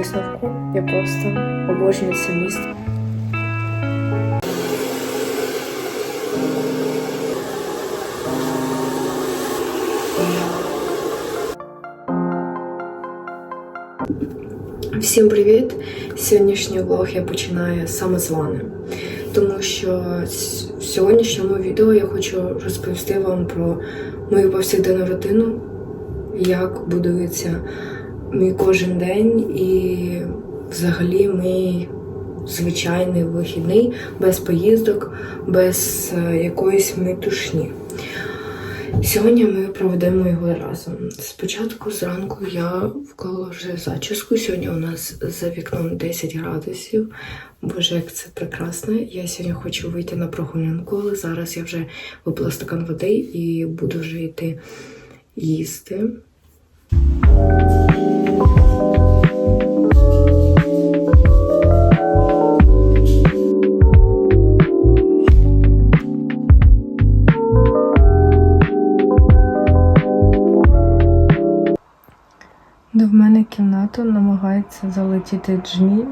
висновку. Я просто обожнюю це. Всім привіт! Сьогоднішній влог я починаю саме з вани, тому що в сьогоднішньому відео я хочу розповісти вам про мою повсякденну рутину, як будується мій кожен день і взагалі мій звичайний вихідний без поїздок, без е, якоїсь метушні. Сьогодні ми проведемо його разом. Спочатку зранку я вклала вже зачіску. Сьогодні у нас за вікном 10 градусів. Боже, як це прекрасно. Я сьогодні хочу вийти на прогулянку, але зараз я вже випила стакан води і буду вже йти їсти. До в мене кімнату намагається залетіти джміль,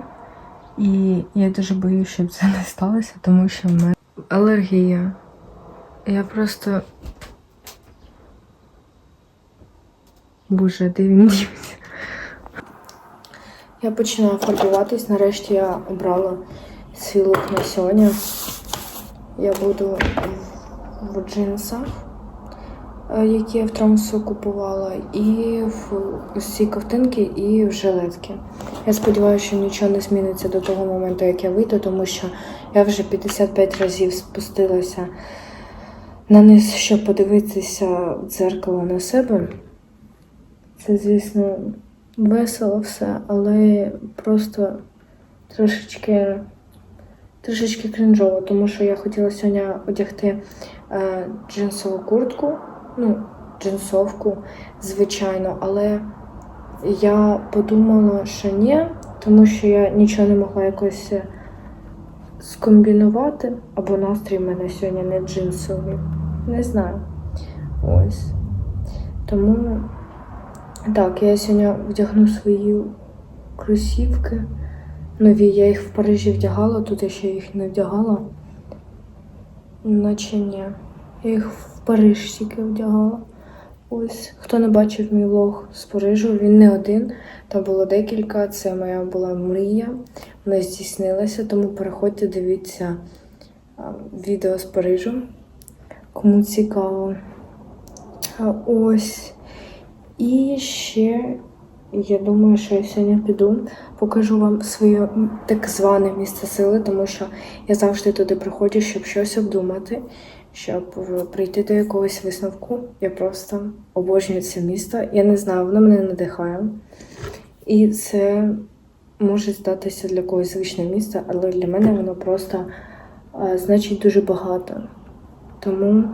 і я дуже боюсь, щоб це не сталося, тому що в мене алергія. Я просто. Боже, де він дівся? Я починаю фарбуватись. Нарешті я обрала свій лук на сьогодні. Я буду в джинсах які я в Трамсу купувала, і в ось ці ковтинки, і в жилетки. Я сподіваюся, що нічого не зміниться до того моменту, як я вийду, тому що я вже 55 разів спустилася на низ, щоб подивитися в дзеркало на себе. Це, звісно, весело все, але просто трошечки. Трошечки крінжово, тому що я хотіла сьогодні одягти е, джинсову куртку, ну, джинсовку, звичайно, але я подумала, що ні, тому що я нічого не могла якось е, скомбінувати, або настрій в мене сьогодні не джинсовий. Не знаю. Ось. Тому так, я сьогодні вдягну свої кросівки. Нові, я їх в Парижі вдягала, тут я ще їх не вдягала. Наче ні. Я їх Париж тільки вдягала. Ось, хто не бачив мій влог з Парижу, він не один. Там було декілька. Це моя була мрія. Вона здійснилася, тому переходьте, дивіться відео з Парижу. Кому цікаво. Ось. І ще я думаю, що я сьогодні піду, покажу вам своє так зване місце сили, тому що я завжди туди приходжу, щоб щось обдумати, щоб прийти до якогось висновку. Я просто обожнюю це місто. Я не знаю, воно мене надихає. І це може здатися для когось звичне місто, але для мене воно просто е, значить дуже багато. Тому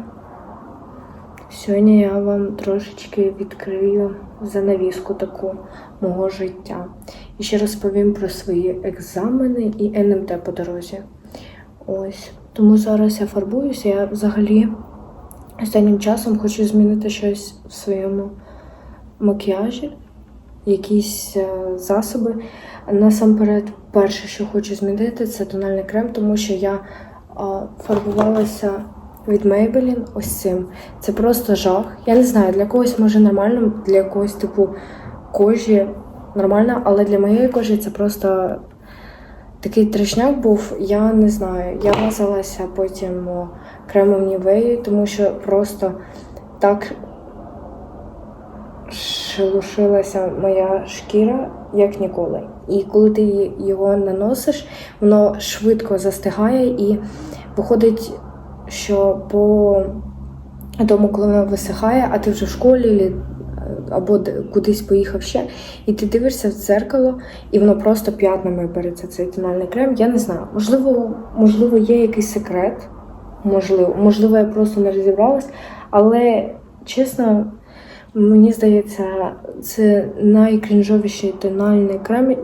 Сьогодні я вам трошечки відкрию занавіску таку мого життя. І ще розповім про свої екзамени і НМТ по дорозі. Ось. Тому зараз я фарбуюся. Я взагалі останнім часом хочу змінити щось в своєму макіяжі, якісь е, засоби. Насамперед, перше, що хочу змінити, це тональний крем, тому що я а, фарбувалася від Maybelline ось цим. Це просто жах. Я не знаю, для когось може нормально, для якогось типу кожі нормально, але для моєї кожі це просто такий трешняк був. Я не знаю. Я мазалася потім кремом Нівеї, тому що просто так шелушилася моя шкіра, як ніколи. І коли ти його наносиш, воно швидко застигає і виходить що по тому, коли вона висихає, а ти вже в школі лі- або кудись поїхав ще, і ти дивишся в дзеркало, і воно просто п'ятнами береться цей тональний крем. Я не знаю. Можливо, можливо, є якийсь секрет. Можливо, можливо, я просто не розібралась, але чесно, мені здається, це найкрінжовіший тональний крем,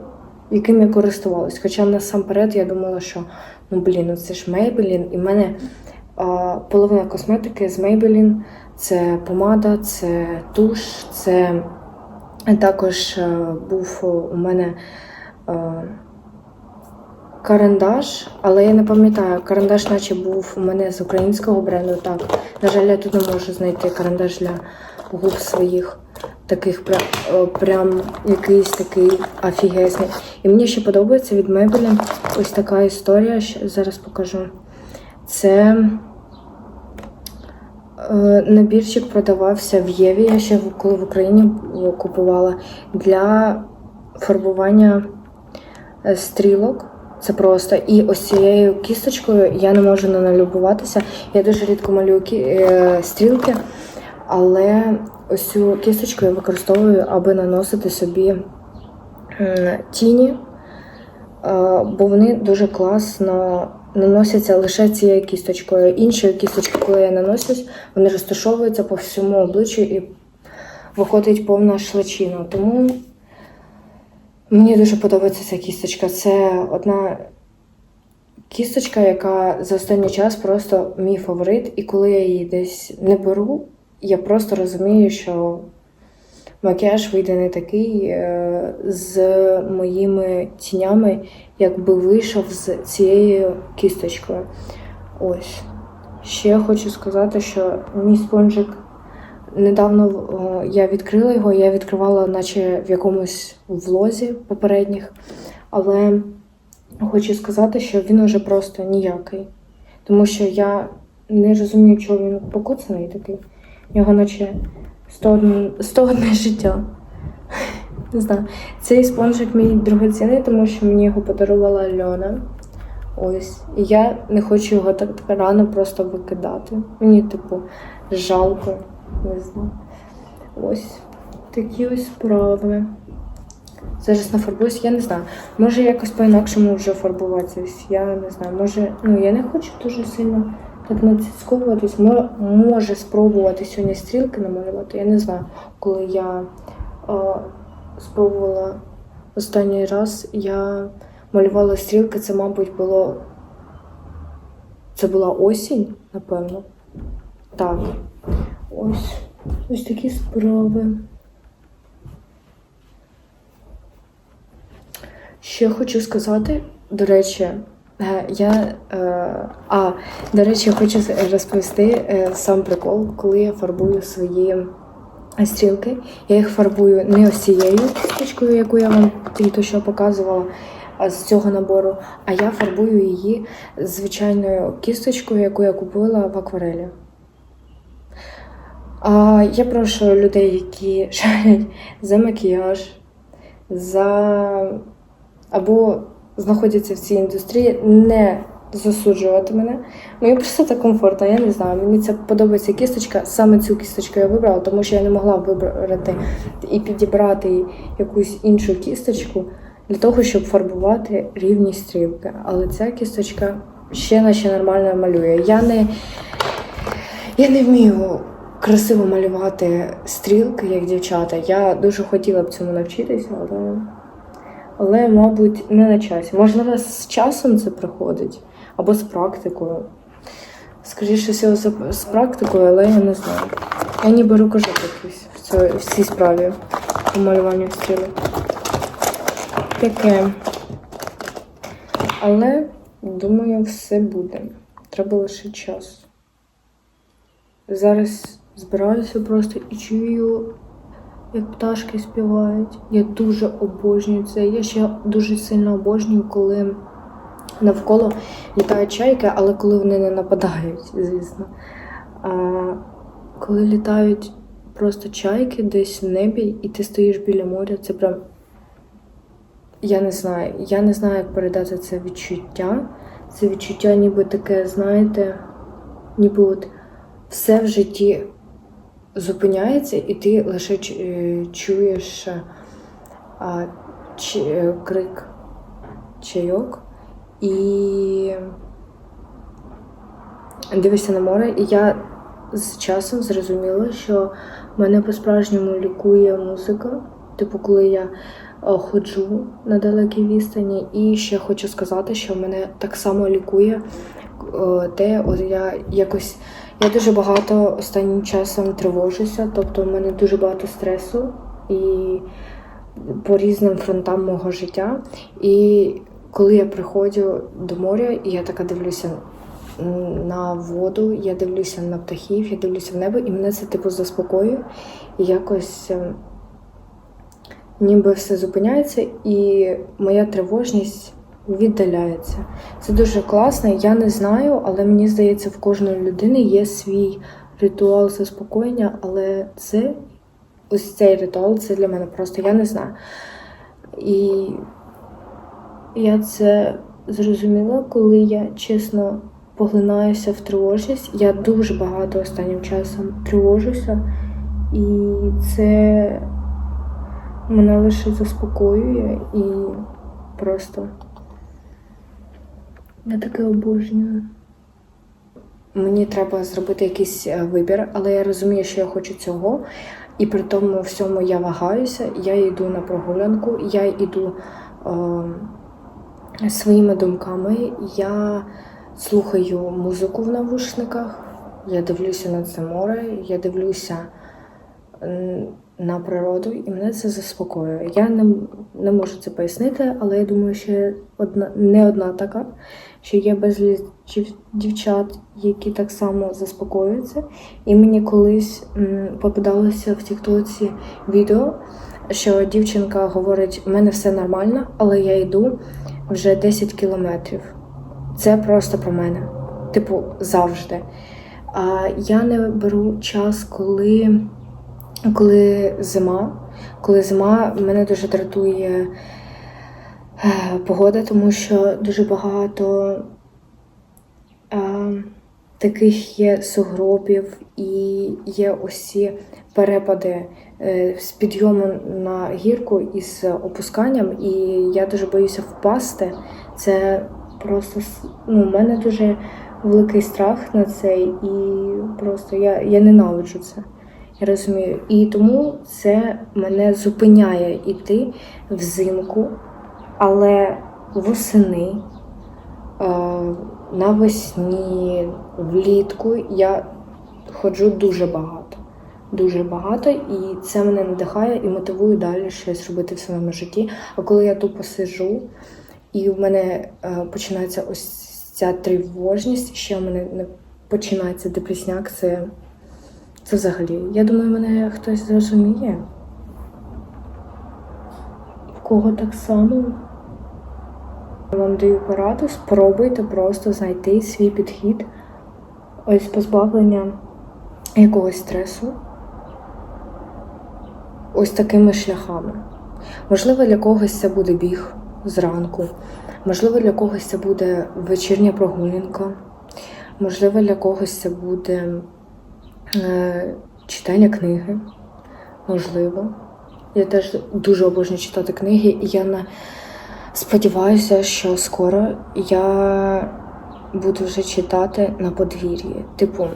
яким я користувалась. Хоча насамперед я думала, що ну блін, ну це ж Maybelline, і в мене а, половина косметики з Maybelline. Це помада, це туш, це також е, був у мене е, карандаш, але я не пам'ятаю, карандаш, наче був у мене з українського бренду. Так, на жаль, я тут не можу знайти карандаш для губ своїх. Таких прям, е, якийсь такий офігезний. І мені ще подобається від мебелі ось така історія. щ- Зараз покажу. Це е, набірчик продавався в Єві. Я ще коли в Україні е, купувала для фарбування е, стрілок. Це просто. І ось цією кісточкою я не можу не налюбуватися. Я дуже рідко малюю е, стрілки, але ось цю кісточку я використовую, аби наносити собі тіні, е, бо вони дуже класно наносяться лише цією кісточкою. Іншою кісточкою, коли я наносюсь, вони розташовуються по всьому обличчю і виходить повна шлачина. Тому мені дуже подобається ця кісточка. Це одна кісточка, яка за останній час просто мій фаворит. І коли я її десь не беру, я просто розумію, що макіяж вийде не такий е, з моїми тінями, якби вийшов з цією кісточкою. Ось. Ще хочу сказати, що мій спонжик недавно я відкрила його, я відкривала, наче в якомусь влозі попередніх, але хочу сказати, що він уже просто ніякий. Тому що я не розумію, чого він покуцаний такий. В нього наче 101, 101 життя. Не знаю. Цей спонжик мій другоцінний, тому що мені його подарувала Льона. Ось. І я не хочу його так рано просто викидати. Мені, типу, жалко. Не знаю. Ось такі ось справи. Зараз нафарбуюсь, я не знаю. Може якось по-інакшому вже фарбуватися. Я не знаю. Може, ну я не хочу дуже сильно так націсковуватись. Може, може спробувати сьогодні стрілки намалювати. Я не знаю, коли я е, спробувала останній раз, я малювала стрілки, це, мабуть, було. Це була осінь, напевно. Так. Ось. Ось такі справи. Ще хочу сказати, до речі, я. Е, а, до речі, хочу розповісти е, сам прикол, коли я фарбую свої стрілки. Я їх фарбую не ось цією кісточкою, яку я вам тільки що показувала з цього набору, а я фарбую її звичайною кісточкою, яку я купила в акварелі. А, я прошу людей, які шарять за макіяж, за або знаходяться в цій індустрії, не засуджувати мене. Мені просто так комфортно, я не знаю. Мені це подобається кісточка. Саме цю кісточку я вибрала, тому що я не могла вибрати і підібрати якусь іншу кісточку для того, щоб фарбувати рівні стрілки. Але ця кісточка ще наче нормально малює. Я не, я не вмію красиво малювати стрілки, як дівчата. Я дуже хотіла б цьому навчитися, але, але мабуть, не на часі. Можливо, з часом це приходить або з практикою. Скоріше всього, з, практикою, але я не знаю. Я ніби рукожоп якийсь в, цій- в цій справі по малюванню стрілок. Таке. Але, думаю, все буде. Треба лише час. Зараз збираюся просто і чую, як пташки співають. Я дуже обожнюю це. Я ще дуже сильно обожнюю, коли навколо літають чайки, але коли вони не нападають, звісно. А коли літають просто чайки десь в небі, і ти стоїш біля моря, це прям. Я не знаю. Я не знаю, як передати це відчуття. Це відчуття, ніби таке, знаєте, ніби от все в житті зупиняється, і ти лише е, чуєш е, а, ч- е, крик чайок і дивишся на море. І я з часом зрозуміла, що мене по-справжньому лікує музика. Типу, коли я ходжу на далекій відстані. І ще хочу сказати, що мене так само лікує те, от я якось. Я дуже багато останнім часом тривожуся, тобто в мене дуже багато стресу, і по різним фронтам мого життя. І коли я приходжу до моря, і я така дивлюся на воду, я дивлюся на птахів, я дивлюся в небо, і мене це типу заспокоює. І якось е, ніби все зупиняється, і моя тривожність віддаляється. Це дуже класно. Я не знаю, але мені здається, в кожної людини є свій ритуал заспокоєння, але це ось цей ритуал це для мене просто я не знаю. І я це зрозуміла, коли я чесно поглинаюся в тривожність. Я дуже багато останнім часом тривожуся, і це мене лише заспокоює і просто я таке обожнюю. Мені треба зробити якийсь е, вибір, але я розумію, що я хочу цього. І при тому всьому я вагаюся, я йду на прогулянку, я йду е, своїми думками, я слухаю музику в навушниках, я дивлюся на це море, я дивлюся на природу, і мене це заспокоює. Я не, не можу це пояснити, але я думаю, що одна, не одна така, що є безліч дівчат, які так само заспокоюються. І мені колись м, попадалося в Тіктоці відео, що дівчинка говорить: у мене все нормально, але я йду вже 10 кілометрів. Це просто про мене. Типу, завжди. А я не беру час, коли, коли зима. Коли зима мене дуже дратує е, погода, тому що дуже багато е, таких є сугробів і є усі перепади е, з підйому на гірку і з опусканням, і я дуже боюся впасти. Це просто ну, у мене дуже великий страх на це, і просто я, я ненавиджу це. Я розумію. І тому це мене зупиняє йти взимку, але восени, е, навесні, влітку я ходжу дуже багато. Дуже багато, і це мене надихає і мотивує далі щось робити в своєму житті. А коли я тупо сиджу, і в мене е, починається ось ця тривожність, ще в мене не починається депресняк, це, це взагалі. Я думаю, мене хтось зрозуміє. В кого так само. Я вам даю пораду, спробуйте просто знайти свій підхід, ось позбавлення якогось стресу. Ось такими шляхами. Можливо, для когось це буде біг зранку, можливо, для когось це буде вечірня прогулянка, можливо, для когось це буде читання книги. Можливо. Я теж дуже обожнюю читати книги, і я на... сподіваюся, що скоро я буду вже читати на подвір'ї. Типу,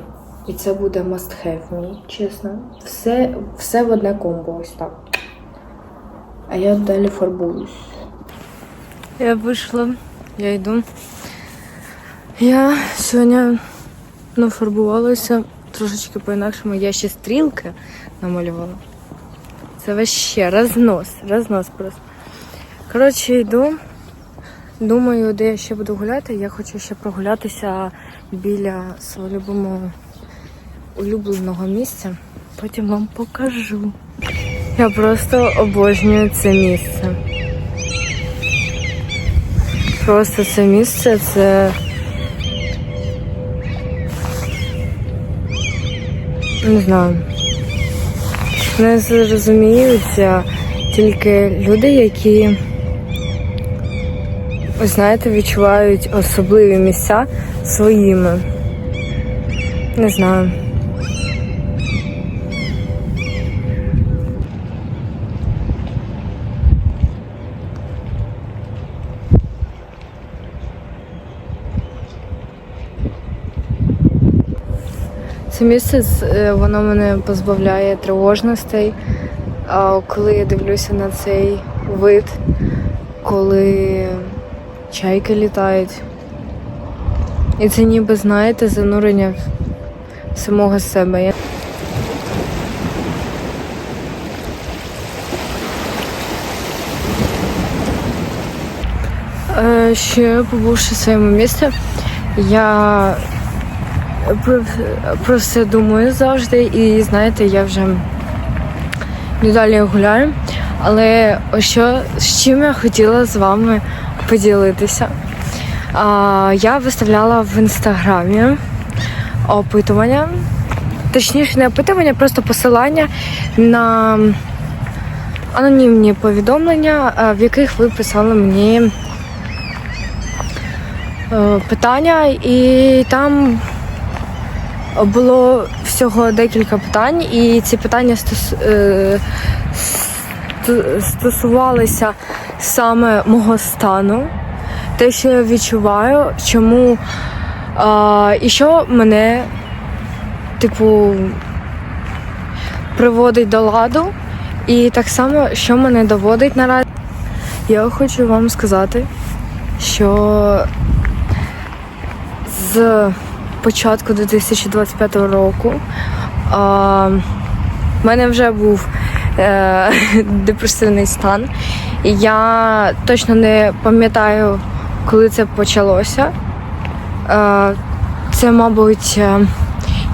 і це буде must have мій, чесно. Все, все в одне комбо, ось так. А я далі фарбуюсь. Я вийшла, я йду. Я сьогодні нафарбувалася трошечки по-інакшому. Я ще стрілки намалювала. Це вообще рознос, рознос просто. Коротше, йду. Думаю, де я ще буду гуляти. Я хочу ще прогулятися біля свого любимого улюбленого місця. Потім вам покажу. Я просто обожнюю це місце. Просто це місце це. Не знаю. Не зрозуміються тільки люди, які, знаєте, відчувають особливі місця своїми. Не знаю. Місяць е, воно мене позбавляє тривожностей. А коли я дивлюся на цей вид, коли чайки літають. І це ніби, знаєте, занурення самого себе. Ще побувши в своєму місці. я про, про все думаю завжди. І знаєте, я вже далі гуляю. Але що з чим я хотіла з вами поділитися. А, я виставляла в інстаграмі опитування, точніше, не опитування, просто посилання на анонімні повідомлення, в яких ви писали мені е, питання, і там було всього декілька питань, і ці питання е, стосувалися саме мого стану, те, що я відчуваю, чому і що мене, типу, приводить до ладу, і так само, що мене доводить наразі. Я хочу вам сказати, що з початку 2025 року в мене вже був е, депресивний стан. Я точно не пам'ятаю, коли це почалося. Е, це, мабуть, е,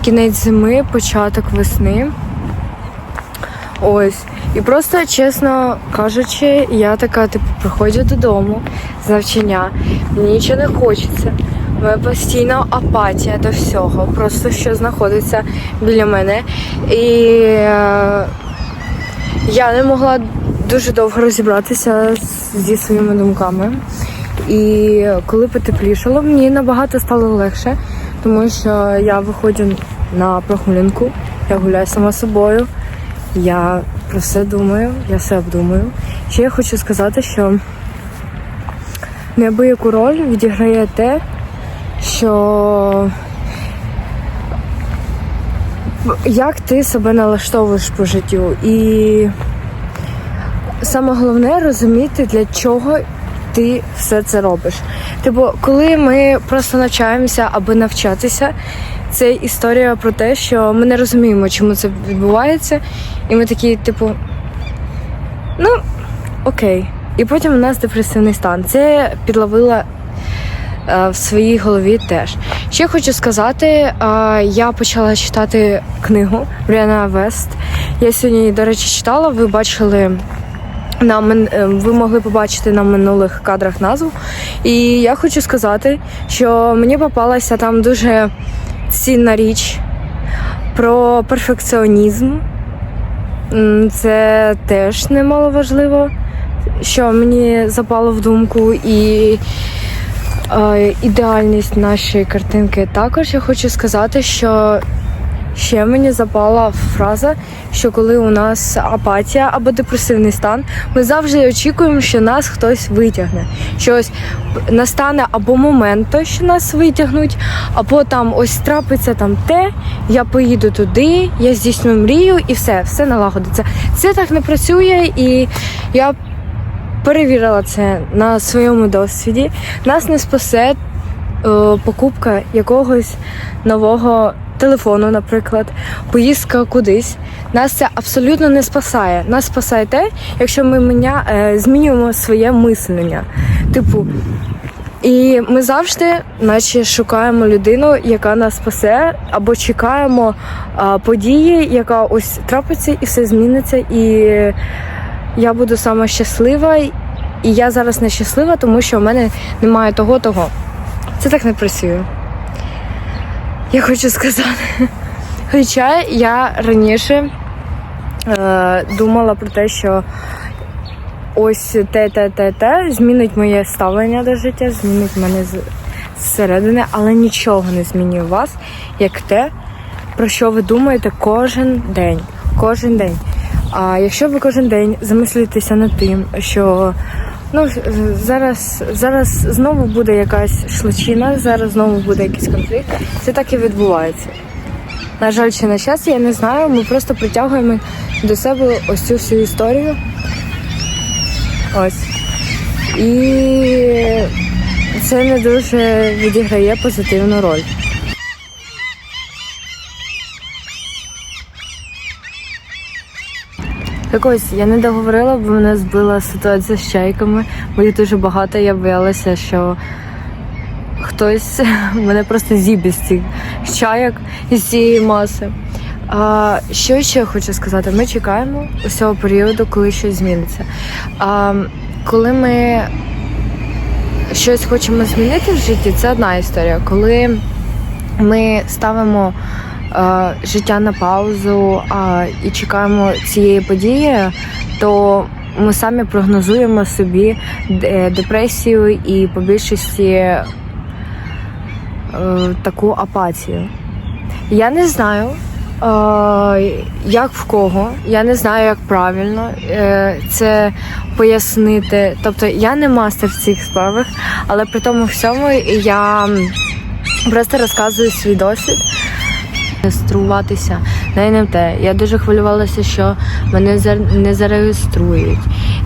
кінець зими, початок весни. Ось. І просто, чесно кажучи, я така, типу, приходжу додому з навчання, мені нічого не хочеться. Мене постійна апатія до всього, просто що знаходиться біля мене. І е, я не могла дуже довго розібратися зі своїми думками. І коли потеплішало, мені набагато стало легше, тому що я виходжу на прогулянку, я гуляю сама собою, я про все думаю, я все обдумую. Ще я хочу сказати, що неабияку роль відіграє те, що як ти себе налаштовуєш по життю. І саме головне розуміти, для чого ти все це робиш. Типу, коли ми просто навчаємося аби навчатися, це історія про те, що ми не розуміємо, чому це відбувається, і ми такі, типу, ну, окей. І потім у нас депресивний стан. Це підловила в своїй голові теж. Ще хочу сказати, е, я почала читати книгу Бріана Вест. Я сьогодні, до речі, читала, ви бачили. На е, ви могли побачити на минулих кадрах назву. І я хочу сказати, що мені попалася там дуже цінна річ про перфекціонізм. Це теж немаловажливо, що мені запало в думку, і е, ідеальність нашої картинки. Також я хочу сказати, що ще мені запала фраза, що коли у нас апатія або депресивний стан, ми завжди очікуємо, що нас хтось витягне. Що ось настане або момент, той, що нас витягнуть, або там ось трапиться там те, я поїду туди, я здійсню мрію і все, все налагодиться. Це так не працює, і я перевірила це на своєму досвіді. Нас не спасе е, покупка якогось нового телефону, наприклад, поїздка кудись. Нас це абсолютно не спасає. Нас спасає те, якщо ми міня, е, змінюємо своє мислення. Типу, і ми завжди, наче, шукаємо людину, яка нас спасе, або чекаємо а, події, яка ось трапиться і все зміниться. І я буду сама щаслива. І я зараз не щаслива, тому що в мене немає того того. Це так не працює. Я хочу сказати. Хоча я раніше е, думала про те, що ось те, те, те, те змінить моє ставлення до життя, змінить мене зсередини, але нічого не змінює вас, як те, про що ви думаєте кожен день. Кожен день. А якщо ви кожен день замислюєтеся над тим, що ну зараз, зараз знову буде якась шличина, зараз знову буде якийсь конфлікт, це так і відбувається. На жаль, чи на щастя, я не знаю. Ми просто притягуємо до себе ось цю всю історію. Ось. І це не дуже відіграє позитивну роль. Якось я не договорила, бо мене збила ситуація з чайками, бо їх дуже багато. Я боялася, що хтось мене просто зіб'є з цих чайок із цієї маси. А, що ще хочу сказати? Ми чекаємо усього періоду, коли щось зміниться. А, коли ми щось хочемо змінити в житті, це одна історія. Коли ми ставимо життя на паузу і чекаємо цієї події, то ми самі прогнозуємо собі е, депресію і по більшості е, таку апатію. Я не знаю, е, як в кого, я не знаю, як правильно е, це пояснити. Тобто я не мастер в цих справах, але при тому всьому я просто розказую свій досвід. Реєструватися на НМТ. Я дуже хвилювалася, що мене не зареєструють,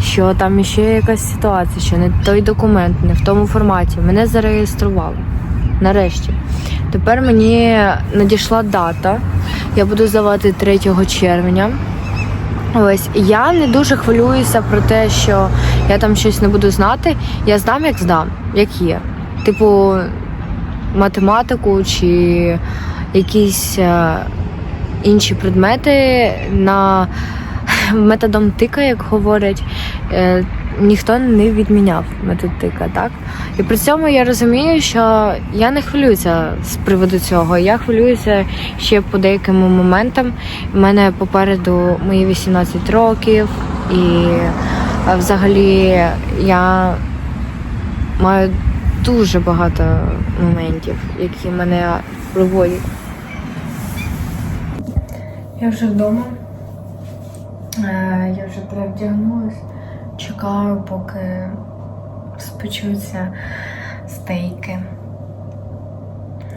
що там ще якась ситуація, що не той документ, не в тому форматі. Мене зареєстрували. Нарешті. Тепер мені надійшла дата. Я буду здавати 3 червня. Ось я не дуже хвилююся про те, що я там щось не буду знати. Я здам, як здам, як є. Типу, математику чи якісь е, інші предмети на методом тика, як говорять, е, ніхто не відміняв метод тика, так? І при цьому я розумію, що я не хвилююся з приводу цього. Я хвилююся ще по деяким моментам. У мене попереду мої 18 років, і е, взагалі я маю дуже багато моментів, які мене приводять. Я вже вдома. Е, Я вже перевдягнулась. Чекаю, поки спечуться стейки.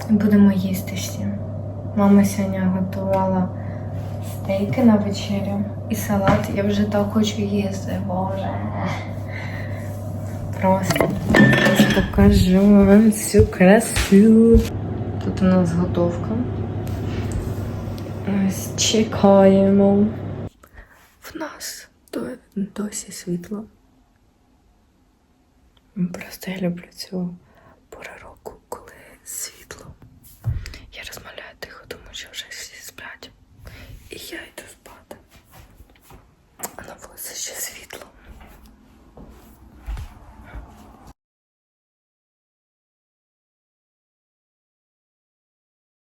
Будемо їсти всі. Мама сьогодні готувала стейки на вечерю і салат. Я вже так хочу їсти, боже. Просто Зараз покажу вам цю красу. Тут у нас готовка. Чекаємо. В нас досі світло. Просто я люблю цю